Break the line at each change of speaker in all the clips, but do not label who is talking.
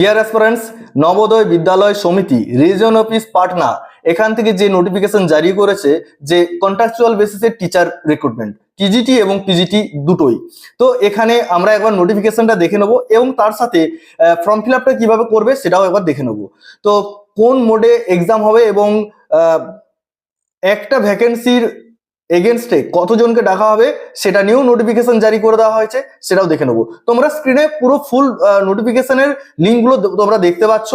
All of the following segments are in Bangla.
ডিয়ার অ্যাসপারেন্টস নবোদয় বিদ্যালয় সমিতি রিজন অফিস পাটনা এখান থেকে যে নোটিফিকেশন জারি করেছে যে কন্ট্রাকচুয়াল বেসিসে টিচার রিক্রুটমেন্ট টিজিটি এবং পিজিটি দুটোই। তো এখানে আমরা একবার নোটিফিকেশনটা দেখে নেব এবং তার সাথে ফর্ম ফিল আপটা কীভাবে করবে সেটাও একবার দেখে নেব। তো কোন মোডে এক্সাম হবে এবং একটা ভ্যাকেন্সির এগেনস্টে কতজনকে ডাকা হবে সেটা নিয়েও নোটিফিকেশন জারি করে দেওয়া হয়েছে, সেটাও দেখে নেব। তোমরা স্ক্রিনে পুরো ফুল নোটিফিকেশনের লিঙ্কগুলো তোমরা দেখতে পাচ্ছ।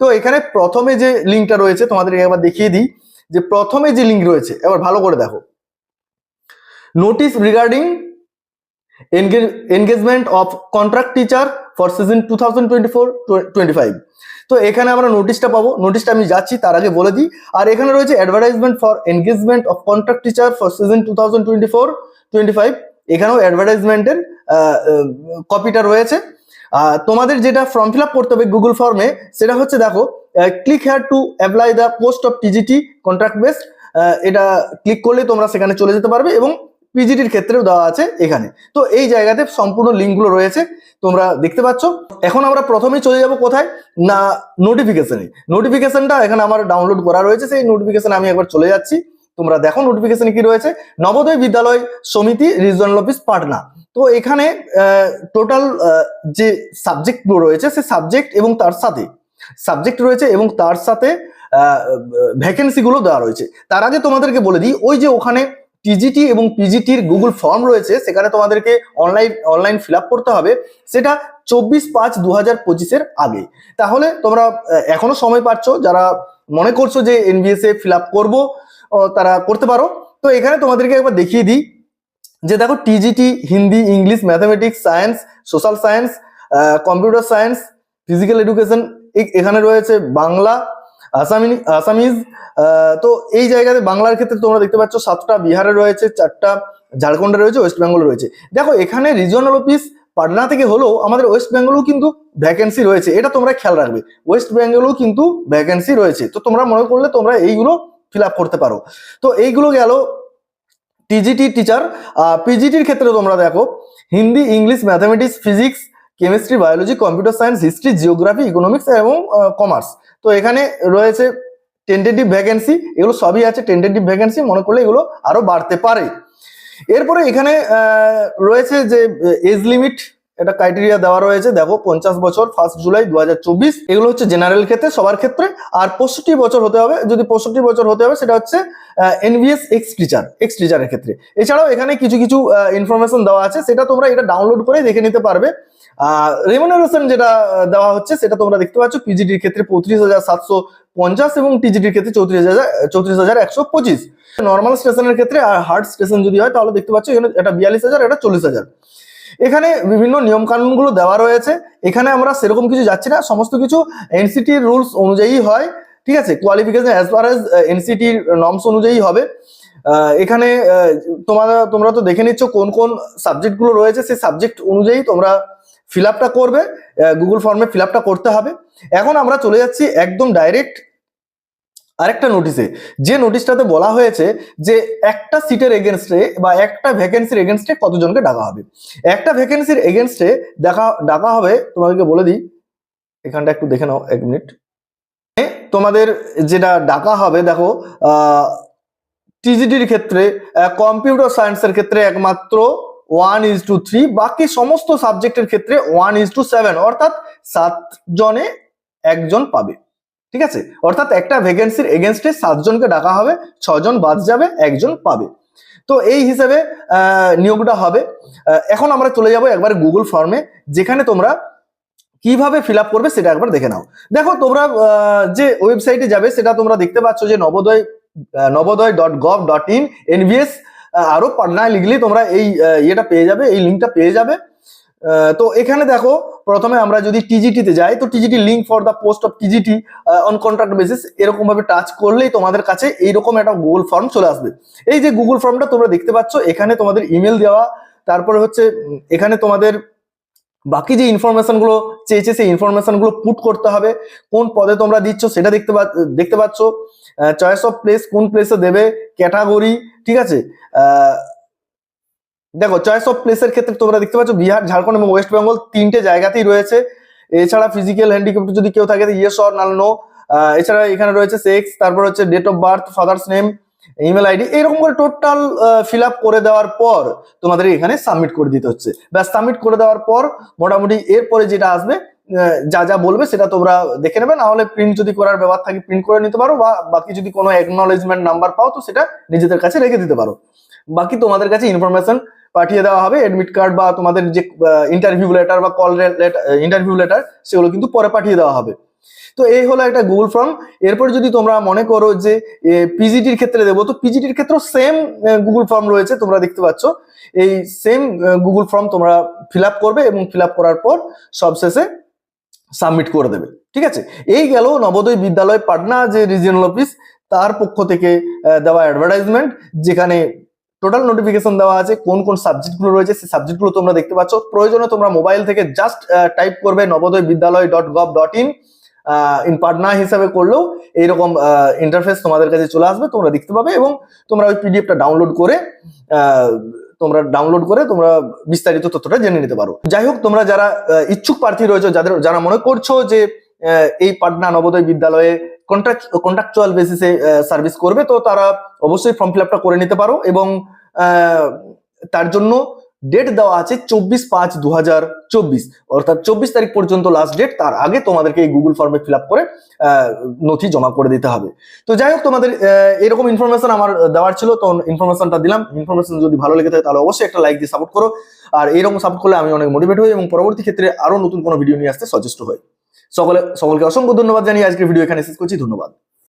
তো এখানে প্রথমে যে লিঙ্কটা রয়েছে, তোমাদের একবার দেখিয়ে দিই, যে প্রথমে যে লিঙ্ক রয়েছে, এবার ভালো করে দেখো। Notice regarding for season two thousand twenty four twenty five তো এখানে আমরা নোটিশটা পাবো। নোটিশটা আমি যাচ্ছি, তার আগে বলে দিই। আর এখানে রয়েছে advertisement for engagement of contract teacher for season two thousand twenty four twenty five এখানেও অ্যাডভার্টাইজমেন্টের কপিটা রয়েছে। তোমাদের যেটা ফর্ম ফিল করতে হবে গুগল ফর্মে সেটা হচ্ছে দেখো click here to apply the post of TGT contract based এটা ক্লিক করলে তোমরা সেখানে চলে যেতে পারবে এবং পিজিটির ক্ষেত্রেও দেওয়া আছে এখানে। তো এই জায়গাতে সম্পূর্ণ লিঙ্কগুলো রয়েছে, তোমরা দেখতে পাচ্ছ। এখন আমরা প্রথমেই চলে যাব কোথায়? না নোটিফিকেশনে নোটিফিকেশনটা এখানে আমার ডাউনলোড করা রয়েছে, সেই নোটিফিকেশন আমি একবার চলে যাচ্ছি। তোমরা দেখো নোটিফিকেশনে কি রয়েছে? নবোদয় বিদ্যালয় সমিতি রিজনাল অফিস পাটনা। তো এখানে টোটাল যে সাবজেক্টগুলো রয়েছে সে সাবজেক্ট এবং তার সাথে সাবজেক্ট রয়েছে এবং তার সাথে ভ্যাকেন্সি গুলো দেওয়া রয়েছে। তার আগে তোমাদেরকে বলে দিই, ওই যে ওখানে টিজিটি এবং পিজিটির গুগল ফর্ম রয়েছে, সেখানে তোমাদেরকে অনলাইন অনলাইন ফিল করতে হবে। সেটা চব্বিশ পাঁচ দু হাজার পঁচিশের আগে। তাহলে তোমরা এখনও সময় পাচ্ছ, যারা মনে করছ যে এনবিএস এ ফিল আপ করব তারা করতে পারো। তো এখানে তোমাদেরকে একবার দেখিয়ে দিই যে দেখো TGT Hindi, English mathematics science social science computer science physical education এখানে রয়েছে বাংলা আসামি আসামিজ তো এই জায়গাতে বাংলার ক্ষেত্রে তোমরা দেখতে পাচ্ছ সাতটা বিহারে রয়েছে, চারটা ঝাড়খণ্ডে রয়েছে, ওয়েস্ট বেঙ্গল রয়েছে। দেখো, এখানে রিজিওনাল অফিস পাটনা থেকে হলেও আমাদের ওয়েস্ট বেঙ্গলেও কিন্তু ভ্যাকেন্সি রয়েছে, এটা তোমরা খেয়াল রাখবে। ওয়েস্ট বেঙ্গলেও কিন্তু ভ্যাকেন্সি রয়েছে, তো তোমরা মনে করলে তোমরা এইগুলো ফিল করতে পারো। তো এইগুলো গেল টিজিটি টিচার পিজিটির ক্ষেত্রে তোমরা দেখো, Hindi, English mathematics physics chemistry, biology, computer science, history, geography, economics এবং কমার্স। তো এখানে রয়েছে টেন্টেটিভ ভ্যাকেন্সি এগুলো সবই আছে টেন্টেটিভ ভ্যাকেন্সি মনে করলে এগুলো আরও বাড়তে পারে। এরপরে এখানে রয়েছে যে, এজ লিমিট এটা ক্রাইটেরিয়া দেওয়া রয়েছে, দেখো পঞ্চাশ বছর ফার্স্ট জুলাই দু হাজার চব্বিশ। এগুলো হচ্ছে জেনারেল ক্ষেত্রে, সবার ক্ষেত্রে। আর পঁয়ষট্টি বছর হতে হবে, যদি পঁয়ষট্টি বছর হতে হবে, সেটা হচ্ছে এনভিএস এক্স টিচার এক্স টিচারের ক্ষেত্রে। এছাড়াও এখানে কিছু কিছু ইনফরমেশন দেওয়া আছে, সেটা তোমরা এটা ডাউনলোড করে দেখে নিতে পারবে। রেমুনারেশন যেটা দেওয়া হচ্ছে, সেটা তোমরা দেখতে পাচ্ছ পিজিটির ক্ষেত্রে পঁয়ত্রিশ হাজার সাতশো পঞ্চাশ এবং টিজিটির ক্ষেত্রে চৌত্রিশ হাজার চৌত্রিশ হাজার একশো পঁচিশ। নর্মাল স্টেশনের ক্ষেত্রে, আর হার্ড স্টেশন যদি হয়, তাহলে দেখতে পাচ্ছ, এখানে এটা বিয়াল্লিশ হাজার এটা চল্লিশ হাজার। এখানে বিভিন্ন নিয়ম কানুনগুলো দেওয়া রয়েছে। এখানে আমরা সেরকম কিছু যাচ্ছি না। সমস্ত কিছু এনসিটির রুলস অনুযায়ী হয়। ঠিক আছে? কোয়ালিফিকেশন অ্যাজ ফার অ্যাজ এনসিটির নর্মস অনুযায়ী হবে। এখানে তোমরা তোমরা তো দেখে নিচ্ছ কোন কোন সাবজেক্টগুলো রয়েছে। সেই সাবজেক্ট অনুযায়ী তোমরা ফিল করবে। গুগল ফর্মে ফিল করতে হবে। এখন আমরা চলে যাচ্ছি একদম ডাইরেক্ট আরেকটা নোটিসে যে নোটিশটাতে বলা হয়েছে যে একটা সিটের এগেনস্টে বা একটা ভ্যাকেন্সির এগেনস্টে কতজনকে ডাকা হবে। একটা ভ্যাকেন্সির এগেনস্টে দেখা, ডাকা হবে, তোমাদেরকে বলে দিই, এখানটা একটু দেখে নাও এক মিনিট তোমাদের যেটা ডাকা হবে, দেখো টিজিটির ক্ষেত্রে কম্পিউটার সায়েন্সের ক্ষেত্রে একমাত্র ওয়ান ইজ টু থ্রি বাকি সমস্ত সাবজেক্টের ক্ষেত্রে ওয়ান ইজ টু সেভেন অর্থাৎ সাত জনে একজন পাবে। ঠিক আছে? অর্থাৎ একটা ভ্যাকেন্সির এগেনস্টে সাতজনকে ডাকা হবে, ছজন বাদ যাবে, একজন পাবে। তো এই হিসেবে নিয়োগটা হবে। এখন আমরা চলে যাব একবার গুগল ফর্মে যেখানে তোমরা কীভাবে ফিল করবে সেটা একবার দেখে নাও। দেখো, তোমরা যে ওয়েবসাইটে যাবে, সেটা তোমরা দেখতে পাচ্ছ যে Navodaya Navodaya dot gov dot in NVS আরও পাটনায় লিখলে তোমরা এই ইয়েটা পেয়ে যাবে, এই লিঙ্কটা পেয়ে যাবে। তো এখানে দেখো, প্রথমে আমরা যদি টিজিটিতে যাই, তো TGT link for the post of TGT on contract basis এরকম ভাবে টাচ করলেই তোমাদের কাছে এইরকম একটা গুগল ফর্ম চলে আসবে। এই যে গুগল ফর্মটা তোমরা দেখতে পাচ্ছ, এখানে তোমাদের ইমেল দেওয়া, তারপরে হচ্ছে এখানে তোমাদের বাকি যে ইনফরমেশনগুলো চেয়েছে, সেই ইনফরমেশনগুলো পুট করতে হবে। কোন পদে তোমরা দিচ্ছ, সেটা দেখতে দেখতে পাচ্ছ। চয়েস অফ প্লেস কোন প্লেসে দেবে ক্যাটাগরি ঠিক আছে? দেখো চয়েস অফ প্লেসের ক্ষেত্রে তোমরা দেখতে পাচ্ছ বিহার, ঝাড়খণ্ড এবং ওয়েস্ট বেঙ্গল তিনটে জায়গাতেই রয়েছে। এছাড়া ফিজিক্যাল হ্যান্ডিক্যাপ্ট যদি কেউ থাকে ইয়েস অর নাল নো এছাড়া এখানে রয়েছে সেক্স তারপর হচ্ছে date of birth father's name email ID এরকম করে টোটাল ফিল করে দেওয়ার পর তোমাদের এখানে সাবমিট করে দিতে হচ্ছে। ব্যাস সাবমিট করে দেওয়ার পর মোটামুটি এরপরে যেটা আসবে যা যা বলবে সেটা তোমরা দেখে নেবে। না হলে প্রিন্ট যদি করার ব্যাপার থাকে প্রিন্ট করে নিতে পারো বা বাকি যদি কোনো অ্যাকনোলেজমেন্ট নাম্বার পাও, তো সেটা নিজেদের কাছে রেখে দিতে পারো। বাকি তোমাদের কাছে ইনফরমেশন পাঠিয়ে দেওয়া হবে এডমিট কার্ড বা তোমাদের যে ইন্টারভিউ লেটার বা কল ইন্টারভিউ লেটার সেগুলো কিন্তু পরে পাঠিয়ে দেওয়া হবে। তো এই হলো একটা গুগল ফর্ম এরপর যদি তোমরা মনে করো যে পিজিটির ক্ষেত্রে দেবো, তো পিজিটির ক্ষেত্রেও সেম গুগল ফর্ম রয়েছে, তোমরা দেখতে পাচ্ছ। এই সেম গুগল ফর্ম তোমরা ফিল করবে এবং ফিল করার পর সবশেষে সাবমিট করে দেবে। ঠিক আছে? এই গেল নবোদয় বিদ্যালয় পাটনা যে রিজিয়নাল অফিস তার পক্ষ থেকে দেওয়া অ্যাডভার্টাইজমেন্ট যেখানে টোটাল নোটিফিকেশন দেওয়া আছে, কোন কোন সাবজেক্টগুলো রয়েছে, সেই সাবজেক্টগুলো তোমরা দেখতে পাচ্ছ। প্রয়োজনে তোমরা মোবাইল থেকে জাস্ট টাইপ করবে Navodaya Vidyalaya dot gov dot in in Patna হিসাবে করলেও এইরকম ইন্টারফেস তোমাদের কাছে চলে আসবে, তোমরা দেখতে পাবে এবং তোমরা ওই পিডিএফটা ডাউনলোড করে তোমরা ডাউনলোড করে তোমরা বিস্তারিত তথ্যটা জেনে নিতে পারো। যাই হোক, তোমরা যারা ইচ্ছুক প্রার্থী রয়েছে, যাদের, যারা মনে করছ যে এই পাটনা নবোদয় বিদ্যালয়ে কন্ট্রাক্ট কন্ট্রাকচুয়াল বেসিসে সার্ভিস করবে, তো তারা অবশ্যই ফর্ম ফিল করে নিতে পারো এবং তার জন্য ডেট দেওয়া আছে চব্বিশ পাঁচ দু হাজার চব্বিশ। অর্থাৎ চব্বিশ তারিখ পর্যন্ত লাস্ট ডেট তার আগে তোমাদেরকে এই গুগল ফর্মে ফিল করে নথি জমা করে দিতে হবে। তো যাই হোক, তোমাদের এরকম ইনফরমেশন আমার দেওয়ার ছিল, তো ইনফরমেশনটা দিলাম। ইনফরমেশন যদি ভালো লেগে থাকে, তাহলে অবশ্যই একটা লাইক দিয়ে সাপোর্ট করো। আর এরকম সাপোর্ট করলে আমি অনেক মোটিভেট হই এবং পরবর্তী ক্ষেত্রে আরও নতুন কোনো ভিডিও নিয়ে আসতে সচেষ্ট হই। সকলে, সকলকে অসংখ্য ধন্যবাদ জানিয়ে আজকের ভিডিও এখানে শেষ করছি। ধন্যবাদ।